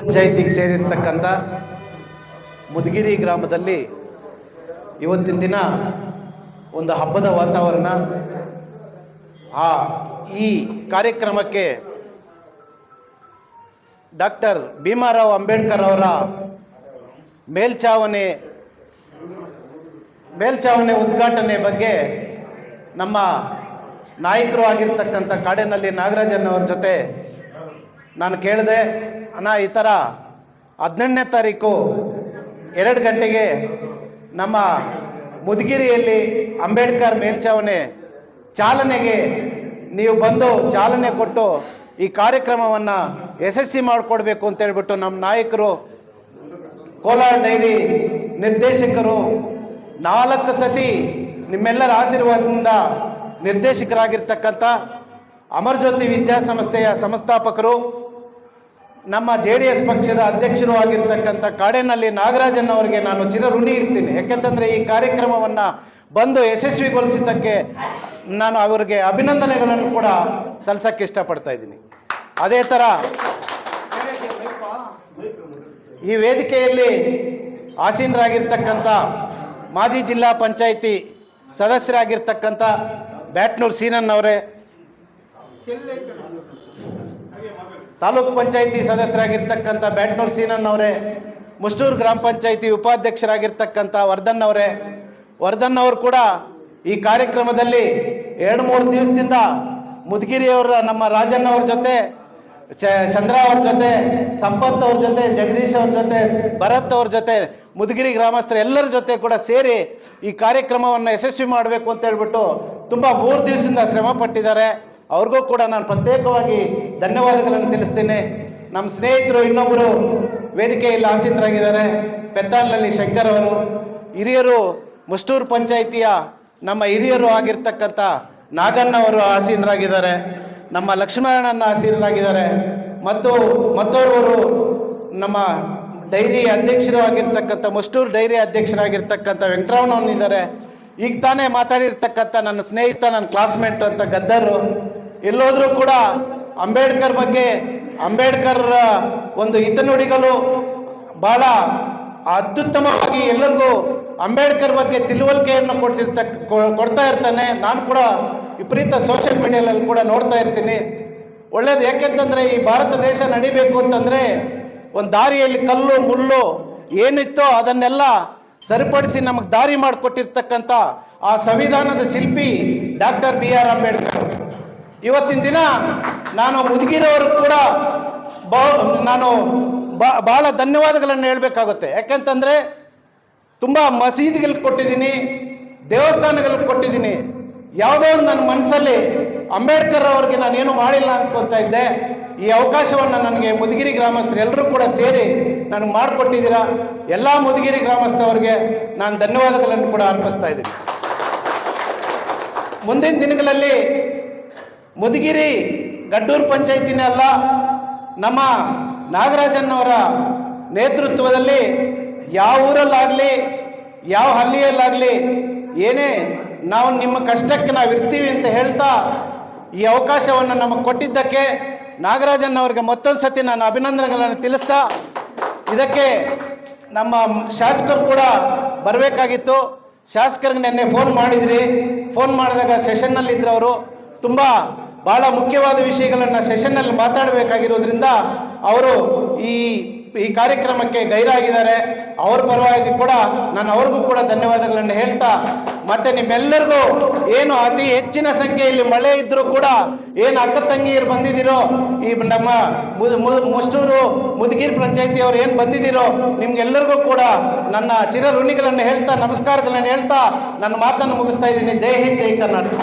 ಪಂಚಾಯತಿಗೆ ಸೇರಿರ್ತಕ್ಕಂಥ ಮುದಗಿರಿ ಗ್ರಾಮದಲ್ಲಿ ಇವತ್ತಿನ ದಿನ ಒಂದು ಹಬ್ಬದ ವಾತಾವರಣ, ಆ ಈ ಕಾರ್ಯಕ್ರಮಕ್ಕೆ ಡಾಕ್ಟರ್ ಭೀಮಾರಾವ್ ಅಂಬೇಡ್ಕರ್ ಅವರ ಮೇಲ್ಚಾವಣೆ ಮೇಲ್ಚಾವಣೆ ಉದ್ಘಾಟನೆ ಬಗ್ಗೆ ನಮ್ಮ ನಾಯಕರು ಆಗಿರ್ತಕ್ಕಂಥ ಕಾಡಿನಲ್ಲಿ ನಾಗರಾಜನ್ ಅವ್ರ ಜೊತೆ ನಾನು ಕೇಳಿದೆ. ಅಣ್ಣ, ಈ ಥರ ಹದಿನೆಂಟನೇ ತಾರೀಕು ಎರಡು ಗಂಟೆಗೆ ನಮ್ಮ ಮುದಗಿರಿಯಲ್ಲಿ ಅಂಬೇಡ್ಕರ್ ಮೇಲ್ಛಾವಣೆ ಚಾಲನೆಗೆ ನೀವು ಬಂದು ಚಾಲನೆ ಕೊಟ್ಟು ಈ ಕಾರ್ಯಕ್ರಮವನ್ನು ಯಶಸ್ವಿ ಮಾಡಿಕೊಡ್ಬೇಕು ಅಂತ ಹೇಳ್ಬಿಟ್ಟು ನಮ್ಮ ನಾಯಕರು, ಕೋಲಾರ ಡೈರಿ ನಿರ್ದೇಶಕರು ನಾಲ್ಕು ಸತಿ ನಿಮ್ಮೆಲ್ಲರ ಆಶೀರ್ವಾದದಿಂದ ನಿರ್ದೇಶಕರಾಗಿರ್ತಕ್ಕಂಥ ಅಮರ್ಜ್ಯೋತಿ ವಿದ್ಯಾಸಂಸ್ಥೆಯ ಸಂಸ್ಥಾಪಕರು ನಮ್ಮ ಜೆ ಡಿ ಎಸ್ ಪಕ್ಷದ ಅಧ್ಯಕ್ಷರು ಆಗಿರ್ತಕ್ಕಂಥ ಕಾಡೇನಹಳ್ಳಿ ನಾಗರಾಜನ್ ಅವರಿಗೆ ನಾನು ಚಿರಋಣಿ ಇರ್ತೀನಿ. ಯಾಕೆಂತಂದರೆ ಈ ಕಾರ್ಯಕ್ರಮವನ್ನು ಬಂದು ಯಶಸ್ವಿಗೊಳಿಸಿದ್ದಕ್ಕೆ ನಾನು ಅವರಿಗೆ ಅಭಿನಂದನೆಗಳನ್ನು ಕೂಡ ಸಲ್ಸಕ್ಕೆ ಇಷ್ಟಪಡ್ತಾ ಇದ್ದೀನಿ. ಅದೇ ಥರ ಈ ವೇದಿಕೆಯಲ್ಲಿ ಆಸೀನರಾಗಿರ್ತಕ್ಕಂಥ ಮಾಜಿ ಜಿಲ್ಲಾ ಪಂಚಾಯಿತಿ ಸದಸ್ಯರಾಗಿರ್ತಕ್ಕಂಥ ಬ್ಯಾಟ್ನೂರ್ ಸೀನನ್ ಅವರೇ ತಾಲೂಕ್ ಪಂಚಾಯಿತಿ ಸದಸ್ಯರಾಗಿರ್ತಕ್ಕಂಥ ಬ್ಯಾಟ್ನೂರ್ ಸೀನನ್ ಅವರೇ, ಮುಷ್ಟೂರು ಗ್ರಾಮ ಪಂಚಾಯಿತಿ ಉಪಾಧ್ಯಕ್ಷರಾಗಿರ್ತಕ್ಕಂಥ ವರ್ಧನ್ ಅವರೇ. ವರ್ಧನ್ ಅವರು ಕೂಡ ಈ ಕಾರ್ಯಕ್ರಮದಲ್ಲಿ ಎರಡು ಮೂರು ದಿವಸದಿಂದ ಮುದಗಿರಿಯವರ ನಮ್ಮ ರಾಜಣ್ಣ ಅವ್ರ ಜೊತೆ ಚಂದ್ರ ಅವ್ರ ಜೊತೆ, ಸಂಪತ್ ಅವ್ರ ಜೊತೆ, ಜಗದೀಶ್ ಅವ್ರ ಜೊತೆ, ಭರತ್ ಅವ್ರ ಜೊತೆ, ಮುದಗಿರಿ ಗ್ರಾಮಸ್ಥರು ಎಲ್ಲರ ಜೊತೆ ಕೂಡ ಸೇರಿ ಈ ಕಾರ್ಯಕ್ರಮವನ್ನು ಯಶಸ್ವಿ ಮಾಡಬೇಕು ಅಂತ ಹೇಳ್ಬಿಟ್ಟು ತುಂಬ ಮೂರು ದಿವಸದಿಂದ ಶ್ರಮ ಪಟ್ಟಿದ್ದಾರೆ. ಅವ್ರಿಗೂ ಕೂಡ ನಾನು ಪ್ರತ್ಯೇಕವಾಗಿ ಧನ್ಯವಾದಗಳನ್ನು ತಿಳಿಸ್ತೇನೆ. ನಮ್ಮ ಸ್ನೇಹಿತರು ಇನ್ನೊಬ್ಬರು ವೇದಿಕೆಯಲ್ಲಿ ಆಸೀನರಾಗಿದ್ದಾರೆ ಪೆತ್ತಾಲ್ನಲ್ಲಿ ಶಂಕರ್ ಅವರು. ಹಿರಿಯರು ಮುಷ್ಟೂರು ಪಂಚಾಯಿತಿಯ ನಮ್ಮ ಹಿರಿಯರು ಆಗಿರ್ತಕ್ಕಂಥ ನಾಗಣ್ಣ ಅವರು ಆಸೀನರಾಗಿದ್ದಾರೆ, ನಮ್ಮ ಲಕ್ಷ್ಮಣನ ಆಸೀನರಾಗಿದ್ದಾರೆ, ಮತ್ತು ಮತ್ತೋರ್ವರು ನಮ್ಮ ಡೈರಿ ಅಧ್ಯಕ್ಷರು ಆಗಿರ್ತಕ್ಕಂಥ, ಮುಷ್ಟೂರು ಡೈರಿ ಅಧ್ಯಕ್ಷರಾಗಿರ್ತಕ್ಕಂಥ ವೆಂಕಟರಾಮನವನಿದ್ದಾರೆ ಈಗ ತಾನೇ ಮಾತಾಡಿರ್ತಕ್ಕಂಥ ನನ್ನ ಸ್ನೇಹಿತ, ನನ್ನ ಕ್ಲಾಸ್ಮೇಟ್ ಅಂತ ಗದ್ದರು ಎಲ್ಲೋದ್ರೂ ಕೂಡ ಅಂಬೇಡ್ಕರ್ ಬಗ್ಗೆ ಅಂಬೇಡ್ಕರ್ ಒಂದು ಹಿತನುಡಿಗಳು ಬಹಳ ಅತ್ಯುತ್ತಮವಾಗಿ ಎಲ್ಲರಿಗೂ ಅಂಬೇಡ್ಕರ್ ಬಗ್ಗೆ ತಿಳುವಳಿಕೆಯನ್ನು ಕೊಡ್ತಿರ್ತ ಕೊಡ್ತಾ ಇರ್ತಾನೆ. ನಾನು ಕೂಡ ವಿಪರೀತ ಸೋಷಿಯಲ್ ಮೀಡಿಯಾದಲ್ಲಿ ಕೂಡ ನೋಡ್ತಾ ಇರ್ತೀನಿ. ಒಳ್ಳೇದು ಯಾಕೆಂತಂದರೆ ಈ ಭಾರತ ದೇಶ ನಡಿಬೇಕು ಅಂತಂದರೆ ಒಂದು ದಾರಿಯಲ್ಲಿ ಕಲ್ಲು, ಮುಳ್ಳು ಏನಿತ್ತೋ ಅದನ್ನೆಲ್ಲ ಸರಿಪಡಿಸಿ ನಮಗೆ ದಾರಿ ಮಾಡಿಕೊಟ್ಟಿರ್ತಕ್ಕಂಥ ಆ ಸಂವಿಧಾನದ ಶಿಲ್ಪಿ ಡಾಕ್ಟರ್ ಬಿ ಆರ್ ಅಂಬೇಡ್ಕರ್. ಇವತ್ತಿನ ದಿನ ನಾನು ಮುದುಗಿರೋರು ಕೂಡ ನಾನು ಬಹಳ ಧನ್ಯವಾದಗಳನ್ನು ಹೇಳಬೇಕಾಗುತ್ತೆ. ಯಾಕೆಂತಂದ್ರೆ ತುಂಬ ಮಸೀದಿಗಳು ಕೊಟ್ಟಿದ್ದೀನಿ ದೇವಸ್ಥಾನಗಳಿಗೆ ಕೊಟ್ಟಿದ್ದೀನಿ. ಯಾವುದೋ ಒಂದು ನನ್ನ ಮನಸ್ಸಲ್ಲಿ ಅಂಬೇಡ್ಕರ್ ಅವ್ರಿಗೆ ನಾನೇನು ಮಾಡಿಲ್ಲ ಅಂದ್ಕೊತಾ ಇದ್ದೆ, ಈ ಅವಕಾಶವನ್ನು ನನಗೆ ಮುದಗಿರಿ ಗ್ರಾಮಸ್ಥರು ಎಲ್ಲರೂ ಕೂಡ ಸೇರಿ ನನಗೆ ಮಾಡಿಕೊಟ್ಟಿದ್ದೀರಾ, ಎಲ್ಲ ಮುದಗಿರಿ ಗ್ರಾಮಸ್ಥವ್ರಿಗೆ ನಾನು ಧನ್ಯವಾದಗಳನ್ನು ಕೂಡ ಅರ್ಪಿಸ್ತಾ ಇದ್ದೀನಿ. ಮುಂದಿನ ದಿನಗಳಲ್ಲಿ ಮುದಗಿರಿ ಗಡ್ಡೂರು ಪಂಚಾಯತಿನೇ ಅಲ್ಲ, ನಮ್ಮ ನಾಗರಾಜನ್ನವರ ನೇತೃತ್ವದಲ್ಲಿ ಯಾವ ಊರಲ್ಲಾಗಲಿ, ಯಾವ ಹಳ್ಳಿಯಲ್ಲಾಗಲಿ, ಏನೇ ನಾವು ನಿಮ್ಮ ಕಷ್ಟಕ್ಕೆ ನಾವು ಇರ್ತೀವಿ ಅಂತ ಹೇಳ್ತಾ ಈ ಅವಕಾಶವನ್ನು ನಮಗೆ ಕೊಟ್ಟಿದ್ದಕ್ಕೆ ನಾಗರಾಜನ್ನವ್ರಿಗೆ ಮತ್ತೊಂದು ಸತಿ ನಾನು ಅಭಿನಂದನೆಗಳನ್ನು ತಿಳಿಸ್ತಾ ಇದಕ್ಕೆ ನಮ್ಮ ಶಾಸಕರು ಕೂಡ ಬರಬೇಕಾಗಿತ್ತು. ಶಾಸಕರಿಗೆ ನಿನ್ನೆ ಫೋನ್ ಮಾಡಿದ್ರಿ. ಫೋನ್ ಮಾಡಿದಾಗ ಸೆಷನ್ನಲ್ಲಿದ್ದರು ಅವರು. ತುಂಬ ಭಾಳ ಮುಖ್ಯವಾದ ವಿಷಯಗಳನ್ನು ಸೆಷನ್ನಲ್ಲಿ ಮಾತಾಡಬೇಕಾಗಿರೋದ್ರಿಂದ ಅವರು ಈ ಈ ಕಾರ್ಯಕ್ರಮಕ್ಕೆ ಗೈರಾಗಿದ್ದಾರೆ. ಅವ್ರ ಪರವಾಗಿ ಕೂಡ ನಾನು ಅವ್ರಿಗೂ ಕೂಡ ಧನ್ಯವಾದಗಳನ್ನು ಹೇಳ್ತಾ, ಮತ್ತೆ ನಿಮ್ಮೆಲ್ಲರಿಗೂ ಏನು ಅತಿ ಹೆಚ್ಚಿನ ಸಂಖ್ಯೆಯಲ್ಲಿ ಮಳೆ ಇದ್ದರೂ ಕೂಡ ಏನು ಅಕ್ಕ ತಂಗಿಯರು ಬಂದಿದ್ದೀರೋ, ಈ ನಮ್ಮ ಮುಷ್ಟೂರು ಮುದುಗಿರ್ ಪಂಚಾಯತಿ ಅವ್ರು ಏನು ಬಂದಿದ್ದೀರೋ, ನಿಮ್ಗೆಲ್ಲರಿಗೂ ಕೂಡ ನನ್ನ ಚಿರ ಋಣಿಗಳನ್ನು ಹೇಳ್ತಾ, ನಮಸ್ಕಾರಗಳನ್ನು ಹೇಳ್ತಾ, ನನ್ನ ಮಾತನ್ನು ಮುಗಿಸ್ತಾ ಇದ್ದೀನಿ. ಜೈ ಹಿಂದ್, ಜೈ ಕರ್ನಾಟಕ.